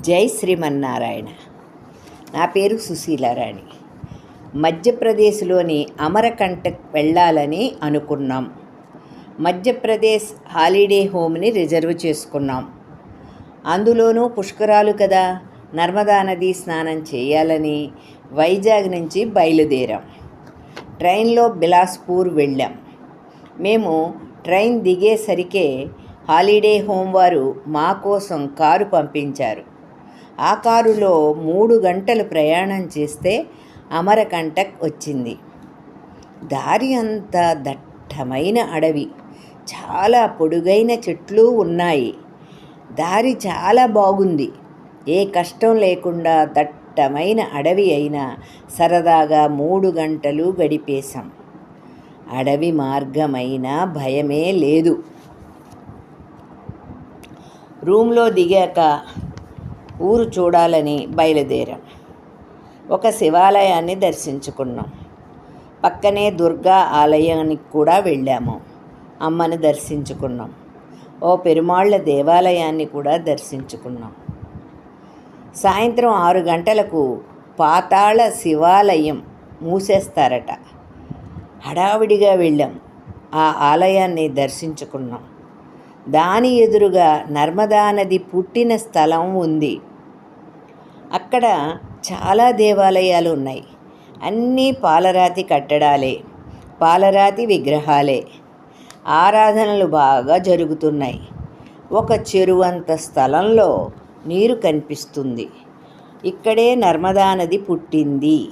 జై శ్రీమన్నారాయణ. నా పేరు సుశీలారాణి. మధ్యప్రదేశ్లోని అమరకంటక్ వెళ్ళాలని అనుకున్నాం. మధ్యప్రదేశ్ హాలిడే హోమ్ని రిజర్వ్ చేసుకున్నాం. అందులోనూ పుష్కరాలు కదా నర్మదా నది స్నానం చేయాలని వైజాగ్ నుంచి బయలుదేరాం. ట్రైన్లో బిలాస్పూర్ వెళ్ళాం. మేము ట్రైన్ దిగేసరికే హాలిడే హోమ్ వారు మా కోసం కారు పంపించారు. ఆ కారులో మూడు గంటలు ప్రయాణం చేస్తే అమరకంటక్ వచ్చింది. దారి అంతా దట్టమైన అడవి. చాలా పొడుగైన చెట్లు ఉన్నాయి. దారి చాలా బాగుంది. ఏ కష్టం లేకుండా దట్టమైన అడవి అయినా సరదాగా మూడు గంటలు గడిపేశాం. అడవి మార్గమైనా భయమే లేదు. రూమ్లో దిగాక ఊరు చూడాలని బయలుదేరాం. ఒక శివాలయాన్ని దర్శించుకున్నాం. పక్కనే దుర్గా ఆలయానికి కూడా వెళ్ళాము. అమ్మని దర్శించుకున్నాం. ఓ పెరుమాళ్ళ దేవాలయాన్ని కూడా దర్శించుకున్నాం. సాయంత్రం ఆరు గంటలకు పాతాళ శివాలయం మూసేస్తారట. హడావిడిగా వెళ్ళాం. ఆ ఆలయాన్ని దర్శించుకున్నాం. దాని ఎదురుగా నర్మదా నది పుట్టిన స్థలం ఉంది. అక్కడ చాలా దేవాలయాలు ఉన్నాయి. అన్నీ పాలరాతి కట్టడాలే పాలరాతి విగ్రహాలే. ఆరాధనలు బాగా జరుగుతున్నాయి. ఒక చెరువంత స్థలంలో నీరు కనిపిస్తుంది. ఇక్కడే నర్మదా నది పుట్టింది.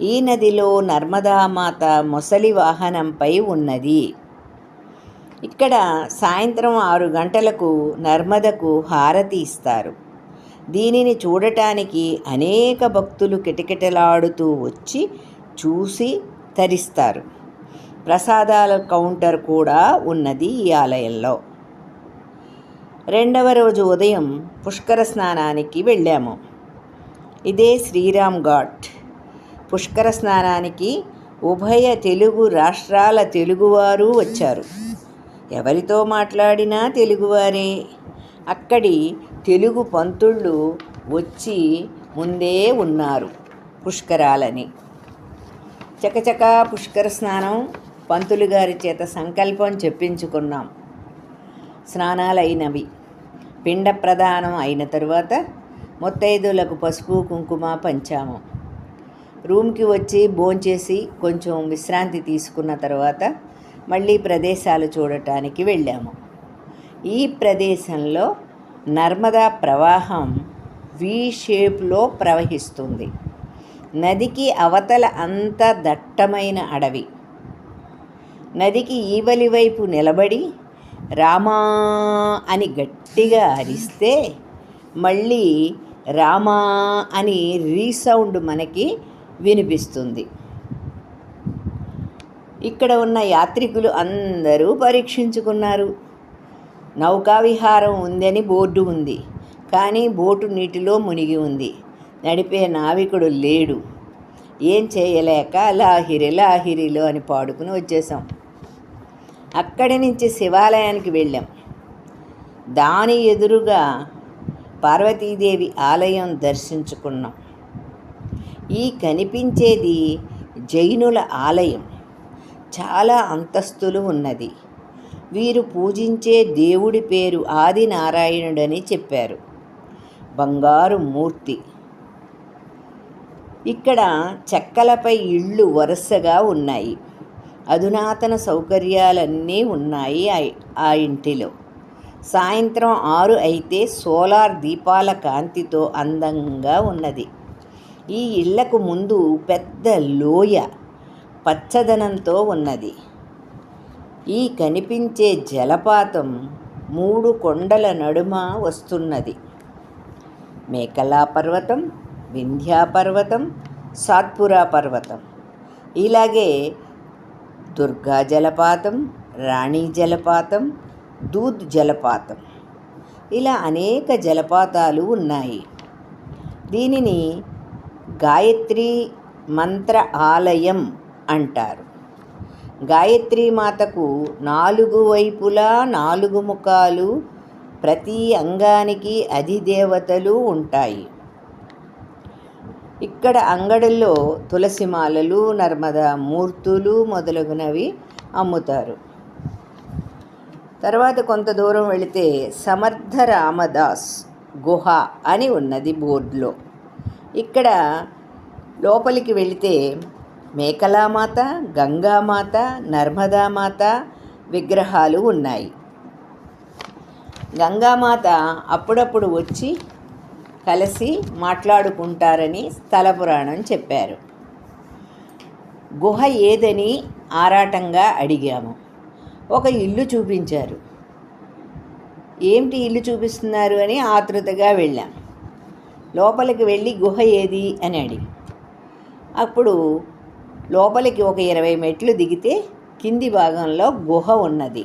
ఈ నదిలో నర్మదామాత మొసలి వాహనంపై ఉన్నది. ఇక్కడ సాయంత్రం ఆరు గంటలకు నర్మదకు హారతి ఇస్తారు. దీనిని చూడటానికి అనేక భక్తులు కిటకిటలాడుతూ వచ్చి చూసి తరిస్తారు. ప్రసాదాల కౌంటర్ కూడా ఉన్నది ఈ ఆలయంలో. రెండవ రోజు ఉదయం పుష్కర స్నానానికి వెళ్ళాము. ఇదే శ్రీరామ్ ఘాట్. పుష్కర స్నానానికి ఉభయ తెలుగు రాష్ట్రాల తెలుగువారు వచ్చారు. ఎవరితో మాట్లాడినా తెలుగువారే. అక్కడి తెలుగు పంతుళ్ళు వచ్చి ముందే ఉన్నారు పుష్కరాలని. చకచకా పుష్కర స్నానం పంతులు గారి చేత సంకల్పం చెప్పించుకున్నాం. స్నానాలైనవి. పిండ ప్రదానం అయిన తరువాత ముత్తైదులకు పసుపు కుంకుమ పంచాము. రూమ్కి వచ్చి భోంచేసి కొంచెం విశ్రాంతి తీసుకున్న తర్వాత మళ్ళీ ప్రదేశాలు చూడటానికి వెళ్ళాము. ఈ ప్రదేశంలో నర్మదా ప్రవాహం వి షేప్లో ప్రవహిస్తుంది. నదికి అవతల అంత దట్టమైన అడవి. నదికి ఈవలి వైపు నిలబడి రామా అని గట్టిగా అరిస్తే మళ్ళీ రామా అని రీసౌండ్ మనకి వినిపిస్తుంది. ఇక్కడ ఉన్న యాత్రికులు అందరూ పరీక్షించుకున్నారు. నౌకా విహారం ఉందని బోర్డు ఉంది. కానీ బోటు నీటిలో మునిగి ఉంది. నడిపే నావికుడు లేడు. ఏం చేయలేక లాహిరి లాహిరిలో అని పాడుకుని వచ్చేసాం అక్కడి నుంచి శివాలయానికి వెళ్ళాం. దాని ఎదురుగా పార్వతీదేవి ఆలయం దర్శించుకున్నాం. ఈ కనిపించేది జైనుల ఆలయం. చాలా అంతస్తులు ఉన్నది. వీరు పూజించే దేవుడి పేరు ఆదినారాయణుడని చెప్పారు. బంగారు మూర్తి. ఇక్కడ చెక్కలపై ఇళ్ళు వరుసగా ఉన్నాయి. అధునాతన సౌకర్యాలన్నీ ఉన్నాయి ఆ- ఇంటిలో. సాయంత్రం ఆరు అయితే సోలార్ దీపాల కాంతితో అందంగా ఉన్నది. ఈ ఇళ్ళకు ముందు పెద్ద లోయ పచ్చదనంతో ఉన్నది. ఈ కనిపించే జలపాతం మూడు కొండల నడుమ వస్తున్నది. మేకలా పర్వతం వింధ్యా పర్వతం సాత్పురా పర్వతం. ఇలాగే దుర్గా జలపాతం రాణి జలపాతం దూద్ జలపాతం. ఇలా అనేక జలపాతాలు ఉన్నాయి. దీనిని గాయత్రి మంత్ర ఆలయం అంటారు. మాతకు నాలుగు వైపులా నాలుగు ముఖాలు ప్రతి అంగానికి అధిదేవతలు ఉంటాయి. ఇక్కడ అంగడిలో తులసి మాలలు నర్మదా మూర్తులు మొదలగునవి అమ్ముతారు. తర్వాత కొంత దూరం వెళితే సమర్థ రామదాస్ గుహ అని ఉన్నది బోర్డులో. ఇక్కడ లోపలికి వెళితే మేకలామాత గంగామాత నర్మదామాత విగ్రహాలు ఉన్నాయి. గంగామాత అప్పుడప్పుడు వచ్చి కలిసి మాట్లాడుకుంటారని స్థల పురాణం చెప్పారు. గుహ ఏదని ఆరాటంగా అడిగాము. ఒక ఇల్లు చూపించారు. ఏమిటి ఇల్లు చూపిస్తున్నారు అని ఆతృతగా వెళ్ళాం. లోపలికి వెళ్ళి గుహ ఏది అని అడిగి. అప్పుడు లోపలికి ఒక ఇరవై మెట్లు దిగితే కింది భాగంలో గుహ ఉన్నది.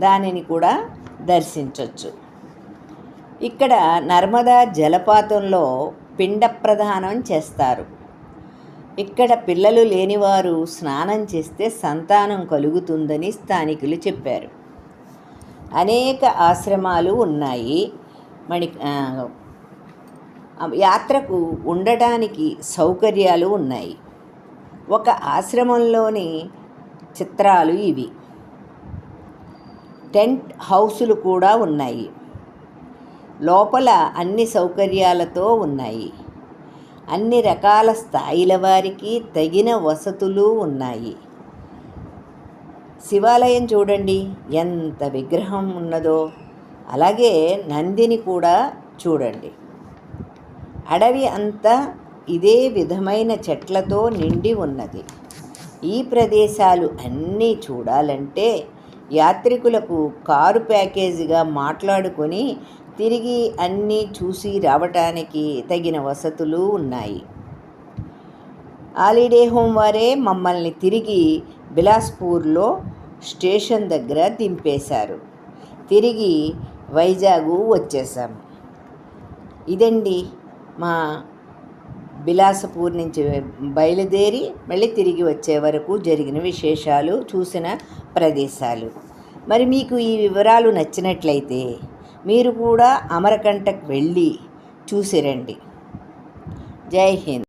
దానిని కూడా దర్శించవచ్చు ఇక్కడ నర్మదా జలపాతంలో పిండ ప్రదానం చేస్తారు. ఇక్కడ పిల్లలు లేనివారు స్నానం చేస్తే సంతానం కలుగుతుందని స్థానికులు చెప్పారు. అనేక ఆశ్రమాలు ఉన్నాయి. మణి యాత్రకు ఉండటానికి సౌకర్యాలు ఉన్నాయి. ఒక ఆశ్రమంలోని చిత్రాలు ఇవి. టెంట్ హౌసులు కూడా ఉన్నాయి. లోపల అన్ని సౌకర్యాలతో ఉన్నాయి. అన్ని రకాల స్థాయిల వారికి తగిన వసతులు ఉన్నాయి. శివాలయం చూడండి ఎంత విగ్రహం ఉన్నదో. అలాగే నందిని కూడా చూడండి. అడవి అంతా ఇదే విధమైన చెట్లతో నిండి ఉన్నది. ఈ ప్రదేశాలు అన్నీ చూడాలంటే యాత్రికులకు కారు ప్యాకేజీగా మాట్లాడుకొని తిరిగి అన్నీ చూసి రావటానికి తగిన వసతులు ఉన్నాయి. హాలిడే హోమ్ వారే మమ్మల్ని తిరిగి బిలాస్పూర్లో స్టేషన్ దగ్గర దింపేశారు. తిరిగి వైజాగ్ వచ్చేసాము ఇదండి మా బిలాసపూర్ నుంచి బయలుదేరి మళ్ళీ తిరిగి వచ్చే వరకు జరిగిన విశేషాలు చూసిన ప్రదేశాలు. మరి మీకు ఈ వివరాలు నచ్చినట్లయితే మీరు కూడా అమరకంటకు వెళ్ళి చూసిరండి. జై హింద్.